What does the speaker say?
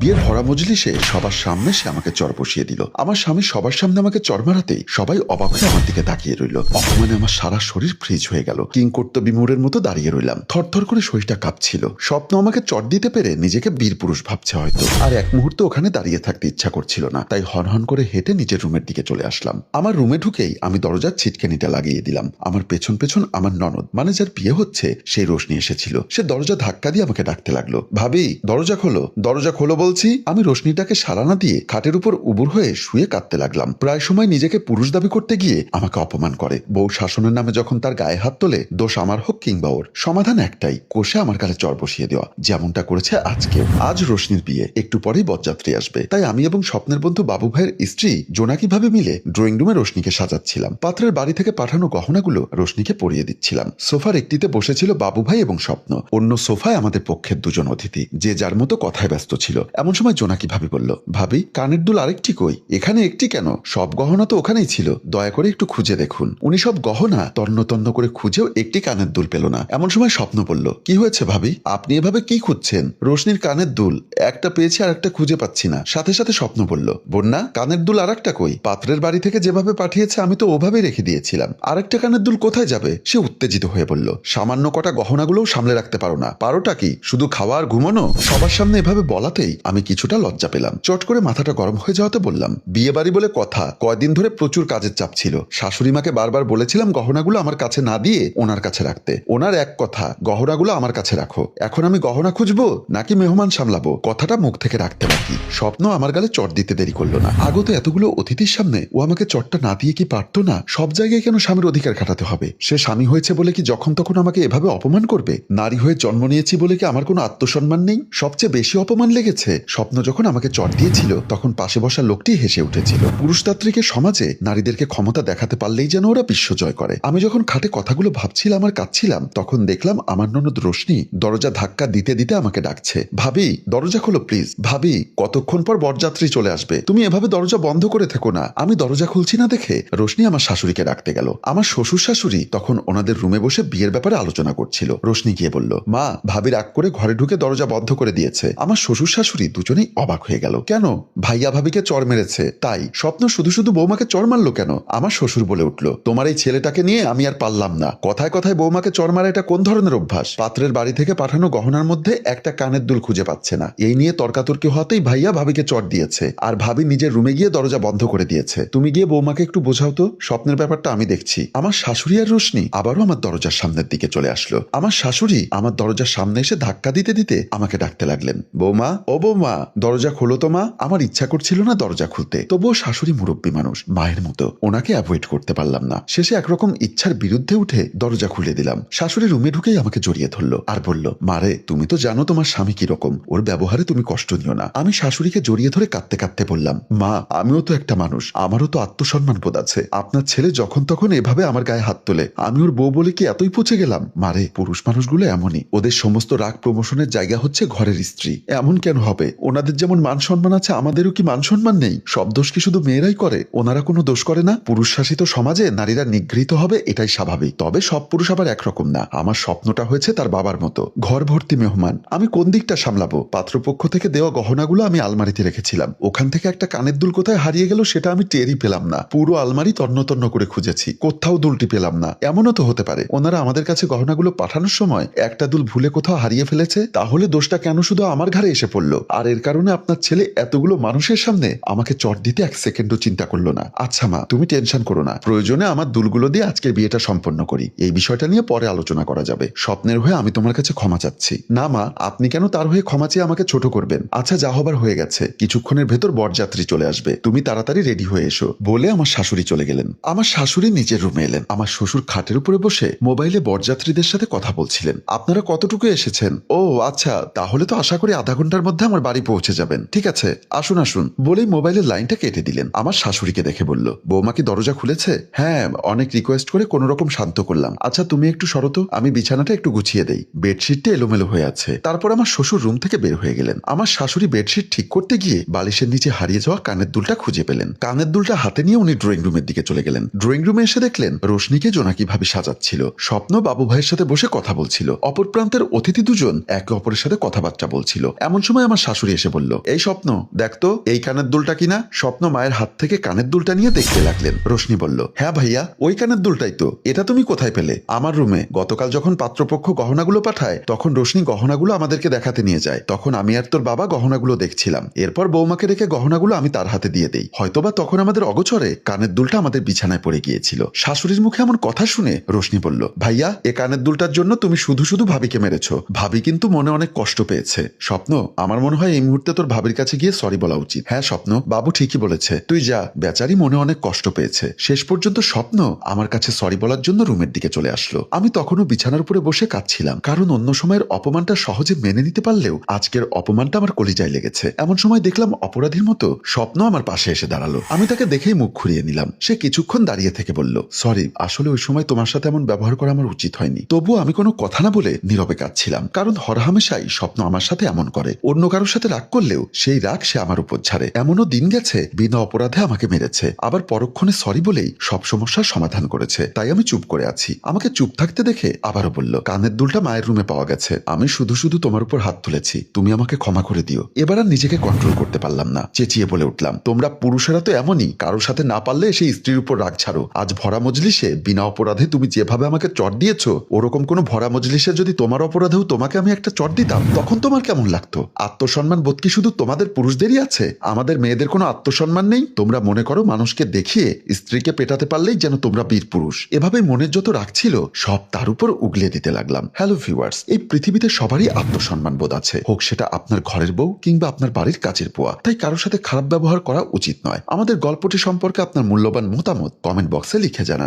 বিয়ের হরা মজলিসে সবার সামনে সে আমাকে চর বসিয়ে দিল। আমার স্বামী সবার সামনে আমাকে চর মারাতেই সবাই অবাক হয়ে আমার দিকে তাকিয়ে রইল। অপমানে আমার সারা শরীর ফ্রিজ হয়ে গেল। কিং করত বিমুরের মতো দাঁড়িয়ে রইলাম। থরথর করে শরীরটা কাঁপছিল। স্বপ্ন আমাকে চর দিতে পেরে নিজেকে বীর পুরুষ ভাবছে হয়তো। আর এক মুহূর্ত ওখানে দাঁড়িয়ে থাকতে ইচ্ছা করছিল না। তাই হনহন করে হেঁটে নিজের রুমের দিকে চলে আসলাম। আমার রুমে ঢুকেই আমি দরজার ছিটকেনিটা লাগিয়ে দিলাম। আমার পেছন পেছন আমার ননদ মানে যার বিয়ে হচ্ছে, সেই রোশনি এসেছিল। সে দরজা ধাক্কা দিয়ে আমাকে ডাকতে লাগল। ভাবি, দরজা খোলো। দরজা খোলো বলছি, আমি রোশনিটাকে সারা না দিয়ে খাটের উপর উবুর হয়ে শুয়ে কাঁদতে লাগলাম। প্রায় সময় নিজেকে পুরুষ দাবি করতে গিয়ে আমাকে অপমান করে। বউ শাসনের নামে যখন তার গায়ে হাত তোলে, দোষ আমার হোক কিংবা ওর। সমাধান একটাই, কোষে আমার গালে চর বসিয়ে দেওয়া। যেমনটা করেছে আজকেও। আজ রোশনির বিয়ে। একটু পরেই বরযাত্রী আসবে। তাই আমি এবং স্বপ্নের বন্ধু বাবু ভাইয়ের স্ত্রী জোনাকি ভাবে মিলে ড্রয়িং রুমে রোশনিকে সাজাচ্ছিলাম। পাত্রের বাড়ি থেকে পাঠানো গহনাগুলো রোশনিকে পরিয়ে দিচ্ছিলাম। সোফার একটিতে বসেছিল বাবু ভাই এবং স্বপ্ন। অন্য সোফায় আমাদের পক্ষের দুজন অতিথি, যে যার মতো কথায় ব্যস্ত ছিল। এমন সময় জোনাকি ভাবি বলল, ভাবি, কানের দুল আরেকটি কই? এখানে একটি কেন? সব গহনা তো ওখানেই ছিল। দয়া করে একটু খুঁজে দেখুন। উনি সব গহনা তন্ন তন্ন করে খুঁজেও একটি কানের দুল পেল না। এমন সময় স্বপ্ন বলল, কি হয়েছে ভাবি? আপনি এভাবে কি খুঁজছেন? রোশনির কানের দুল, একটা পেয়েছি আর একটা খুঁজে পাচ্ছি না। সাথে সাথে স্বপ্ন বলল, বন্যা, কানের দুল আর একটা কই? পাত্রের বাড়ি থেকে যেভাবে পাঠিয়েছে আমি তো ওভাবেই রেখে দিয়েছিলাম। আরেকটা কানের দুল কোথায় যাবে? সে উত্তেজিত হয়ে বলল, সামান্য কটা গহনাগুলোও সামলে রাখতে পারো না। পারোটা কি? শুধু খাওয়া আর ঘুমানো? সবার সামনে এভাবে বলাতেই আমি কিছুটা লজ্জা পেলাম। চট করে মাথাটা গরম হয়ে যাওয়াতে বললাম বিয়ে বাড়ি বলে কথা। কয়দিন ধরে প্রচুর কাজের চাপ ছিল। শাশুড়ি মাকে বারবার বলেছিলাম গহনাগুলো আমার কাছে না দিয়ে ওনার কাছে রাখতে। ওনার এক কথা, গহনাগুলো আমার কাছে রাখো। এখন আমি গহনা খুঁজবো নাকি মেহমান সামলাবো? কথাটা মুখ থেকে রাখতে বাকি স্বপ্ন আমার গালে চট দিতে দেরি করল না। আগত এতগুলো অতিথির সামনে ও আমাকে চটটা না দিয়ে কি পারতো না? সব জায়গায় কেন স্বামীর অধিকার খাটাতে হবে? সে স্বামী হয়েছে বলে কি যখন তখন আমাকে এভাবে অপমান করবে? নারী হয়ে জন্ম নিয়েছি বলে কি আমার কোনো আত্মসম্মান নেই? সবচেয়ে বেশি অপমান লেগেছে। স্বপ্ন যখন আমাকে চট দিয়েছিল, তখন পাশে বসা লোকটি হেসে উঠেছিল। পুরুষতাত্ত্বিকের সমাজে নারীদেরকে ক্ষমতা দেখাতে পারলেই যেন ওরা বিশ্ব জয় করে। আমি যখন খাটে কথাগুলো ভাবছিলাম আর কাঁদছিলাম, তখন দেখলাম আমার ননদ রোশনি দরজা ধাক্কা দিতে দিতে আমাকে ডাকছে। ভাবি, দরজা খোলো প্লিজ। ভাবি, কতক্ষণ পর বরযাত্রী চলে আসবে? তুমি এভাবে দরজা বন্ধ করে থেকো না। আমি দরজা খুলছি না দেখে রোশনি আমার শাশুড়িকে ডাকতে গেল। আমার শ্বশুর শাশুড়ি তখন ওনাদের রুমে বসে বিয়ের ব্যাপারে আলোচনা করছিল। রোশনি গিয়ে বলল, মা, ভাবি রাগ করে ঘরে ঢুকে দরজা বন্ধ করে দিয়েছে। আমার শ্বশুর শাশুড়ি দুজনেই অবাক হয়ে গেল। কেন? ভাইয়া ভাবিকে চর মেরেছে। তাই স্বপ্ন শুধু শুধু বৌমাকে চর মারলো কেন? আমার শ্বশুর বলে উঠল, তোমার এই ছেলেটাকে নিয়ে আমি আর পারলাম না। কথায় কথায় বৌমাকে চর মারা এটা কোন ধরনের অভ্যাস? পাত্রের বাড়ি থেকে পাঠানো গহনার মধ্যে একটা কানের দুল খুঁজে পাচ্ছে না। এই নিয়ে তর্কাতর্কি হতেই ভাইয়া ভাবিকে চর দিয়েছে। আর ভাবি নিজের রুমে গিয়ে দরজা বন্ধ করে দিয়েছে। তুমি গিয়ে বৌমাকে একটু বোঝাও তো। স্বপ্নের ব্যাপারটা আমি দেখছি। আমার শাশুড়ি আর রোশনি আবারও আমার দরজার সামনের দিকে চলে আসলো। আমার শাশুড়ি আমার দরজার সামনে এসে ধাক্কা দিতে দিতে আমাকে ডাকতে লাগলেন। বৌমা, ও বৌমা দরজা খোলো তো, মা। আমার ইচ্ছা করছিল না দরজা খুলতে। তবুও শাশুড়ি মুরব্বী মানুষ, মায়ের মতো। ওনাকে অ্যাভয়েড করতে পারলাম না। শেষে একরকম ইচ্ছার বিরুদ্ধে উঠে দরজা খুলে দিলাম। শাশুড়ি রুমে ঢুকেই আমাকে জড়িয়ে ধরলো আর বলল মারে তুমি তো জানো তোমার স্বামী কীরকম। ওর ব্যবহারে তুমি কষ্ট নিও না। আমি শাশুড়িকে জড়িয়ে ধরে কাঁদতে কাঁদতে বললাম, মা, আমিও তো একটা মানুষ। আমারও তো আত্মসম্মান বোধ আছে। আপনার ছেলে যখন তখন এভাবে আমার গায়ে হাত তোলে। আমি ওর বউ বলে কি এতই পচে গেলাম? মারে পুরুষ মানুষগুলো এমনই। ওদের সমস্ত রাগ প্রমোশনের জায়গা হচ্ছে ঘরের স্ত্রী। এমন কেন হবে? ওনাদের যেমন মান সম্মান আছে, আমাদেরও কি মান সম্মান নেই? সব দোষ কি শুধু মেয়েরাই করে? ওনারা কোনো দোষ করে না? পুরুষ শাসিত সমাজে নারীরা নিগৃহীত হবে, এটাই স্বাভাবিক। তবে সব পুরুষ আবার একরকম না। আমার স্বপ্নটা হয়েছে তার বাবার মতো। ঘর ভর্তি মেহমান। আমি কোন দিকটা সামলাবো? পাত্রপক্ষ থেকে দেওয়া গহনাগুলো আমি আলমারিতে রেখেছিলাম। ওখান থেকে একটা কানের দুল কোথায় হারিয়ে গেল সেটা আমি টেরই পেলাম না। পুরো আলমারি তন্ন তন্ন করে খুঁজেছি। কোথাও দুলটি পেলাম না। এমনও তো হতে পারে। ওনারা আমাদের কাছে গহনাগুলো পাঠানোর সময় একটা দুল ভুলে কোথাও হারিয়ে ফেলেছে, তাহলে দোষটা কেন শুধু আমার ঘরে এসে পড়ল? আর এর কারণে আপনার ছেলে এতগুলো মানুষের সামনে আমাকে চট দিতে এক সেকেন্ডও চিন্তা করল না। আচ্ছা মা, তুমি টেনশন করো না। প্রয়োজনে আমার দুলগুলো দিয়ে আজকের বিয়েটা সম্পন্ন করি। এই বিষয়টা নিয়ে পরে আলোচনা করা যাবে। স্বপ্নের হয়ে আমি তোমার কাছে ক্ষমা চাচ্ছি। না মা, আপনি কেন তার হয়ে ক্ষমা চেয়ে আমাকে ছোট করবেন? আচ্ছা যা হবার হয়ে গেছে। কিছুক্ষণের ভেতর বরযাত্রী চলে আসবে। তুমি তাড়াতাড়ি রেডি হয়ে এসো। বলে আমার শাশুড়ি চলে গেলেন। আমার শাশুড়ি নিজের রুমে এলেন। আমার শ্বশুর খাটের উপরে বসে মোবাইলে বরযাত্রীদের সাথে কথা বলছিলেন। আপনারা কতটুকু এসেছেন? ও আচ্ছা তাহলে তো আশা করি আধা ঘণ্টার মধ্যে আমার বাড়ি পৌঁছে যাবেন। ঠিক আছে, আসুন আসুন। বলেই মোবাইলের লাইনটা কেটে দিলেন। আমার শাশুড়িকে দেখে বলল, বৌমা কি দরজা খুলেছে? হ্যাঁ অনেক রিকোয়েস্ট করে কোনো রকম শান্ত করলাম। আচ্ছা তুমি একটু সরত আমি বিছানাটা একটু গুছিয়ে দেই। বেডশিটটা এলোমেলো হয়ে আছে। তারপর আমার শ্বশুর রুম থেকে বের হয়ে গেলেন। আমার শাশুড়ি বেডশিট ঠিক করতে গিয়ে বালিশের নিচে হারিয়ে যাওয়া কানের দুলটা খুঁজে পেলেন। কানের দুলটা হাতে নিয়ে উনি ড্রয়িং রুমের দিকে চলে গেলেন। ড্রয়িং রুমে এসে দেখলেন, রোশনিকে জোনাকি ভাবে সাজাচ্ছিল। স্বপ্ন বাবু ভাইয়ের সাথে বসে কথা বলছিল। অপর প্রান্তের অতিথি দুজন একে অপরের সাথে কথাবার্তা বলছিল। এমন সময় আমার শাশুড়ি এসে বলল, এই স্বপ্ন দেখতো এই কানের দুলটা কিনা? স্বপ্ন মায়ের হাত থেকে কানের দুলটা নিয়ে দেখতে লাগলেন। রোশনি বলল হ্যাঁ ভাইয়া, ওই কানের দুলটাই তো। এটা তুমি কোথায় পেলে? আমার রুমে। গতকাল যখন পাত্রপক্ষ গহনাগুলো পাঠায়, তখন রোশনি গহনাগুলো আমাদেরকে দেখাতে নিয়ে যায়। তখন আমি আর তোর বাবা গহনাগুলো দেখছিলাম। এরপর বৌমাকে রেখে গহনাগুলো আমি তার হাতে দিয়ে দেই। হয়তোবা তখন আমাদের অগোচরে কানের দুলটা আমাদের বিছানায় পড়ে গিয়েছিল। শাশুড়ির মুখে এমন কথা শুনে রোশনি বলল, ভাইয়া, এ কানের দুলটার জন্য তুমি শুধু শুধু ভাবিকে মেরেছ। ভাবি কিন্তু মনে অনেক কষ্ট পেয়েছে। স্বপ্ন, আমার মনে হয় এই মুহূর্তে তোর ভাবির কাছে গিয়ে সরি বলা উচিত। হ্যাঁ স্বপ্ন। বাবু ঠিকই বলেছে। তুই যা। বেচারি মনে অনেক কষ্ট পেয়েছে। শেষ পর্যন্ত স্বপ্ন আমার কাছে সরি বলার জন্য রুমের দিকে চলে আসলো। আমি তখনও বিছানার উপরে বসে কাঁদছিলাম। কারণ অন্য সময়ের অপমানটা সহজে মেনে নিতে পারলেও আজকের অপমানটা আমার কলিজায় লেগেছে। এমন সময় দেখলাম অপরাধীর মতো স্বপ্ন আমার পাশে এসে দাঁড়াল। আমি তাকে দেখেই মুখ ঘুরিয়ে নিলাম। সে কিছুক্ষণ দাঁড়িয়ে থেকে বলল সরি আসলে ওই সময় তোমার সাথে এমন ব্যবহার করা আমার উচিত হয়নি। তবুও আমি কোনো কথা না বলে নীরবে কাঁদছিলাম। কারণ হরহামেশাই স্বপ্ন আমার সাথে এমন করে। অন্য কারোর সাথে রাগ করলেও সেই রাগ সে আমার উপর ছাড়ে। এমনও দিন গেছে, বিনা অপরাধে আমাকে মেরেছে। আবার পরক্ষণে সরি বলেই সব সমস্যার সমাধান করেছে। তাই আমি চুপ করে আছি। আমাকে চুপ থাকতে দেখে আবারও বলল, কানের দুলটা মায়ের রুমে পাওয়া গেছে। আমি শুধু শুধু তোমার উপর হাত তুলেছি। তুমি আমাকে ক্ষমা করে দিও। এবার আর নিজেকে কন্ট্রোল করতে পারলাম না। চেঁচিয়ে বলে উঠলাম, তোমরা পুরুষেরা তো এমনই। কারোর সাথে না পারলে সেই স্ত্রীর উপর রাগ ছাড়ো। আজ ভরা মজলিসে বিনা অপরাধে তুমি যেভাবে আমাকে চট দিয়েছ, ওরকম কোনো ভরা মজলিসে যদি তোমার অপরাধেও তোমাকে আমি একটা চট দিতাম, তখন তোমার কেমন লাগতো? আত্মসম্মান বোধ কি শুধু তোমাদের পুরুষদেরই আছে? আমাদের মেয়েদের কোনো আত্মসম্মান নেই? তোমরা মনে করো মানুষকে দেখিয়ে স্ত্রীকে পেটাতে পারলেই যেন তোমরা বীর পুরুষ। এভাবে মনের যত রাখছিল সব তার উপর উগলে দিতে লাগলাম। হ্যালো ভিউয়ার্স এই পৃথিবীতে সবারই আত্মসম্মান বোধ আছে। হোক সেটা আপনার ঘরের বউ কিংবা আপনার বাড়ির কাজের পোয়া তাই কারোর সাথে খারাপ ব্যবহার করা উচিত নয়। আমাদের গল্পটি সম্পর্কে আপনার মূল্যবান মতামত কমেন্ট বক্সে লিখে জানান।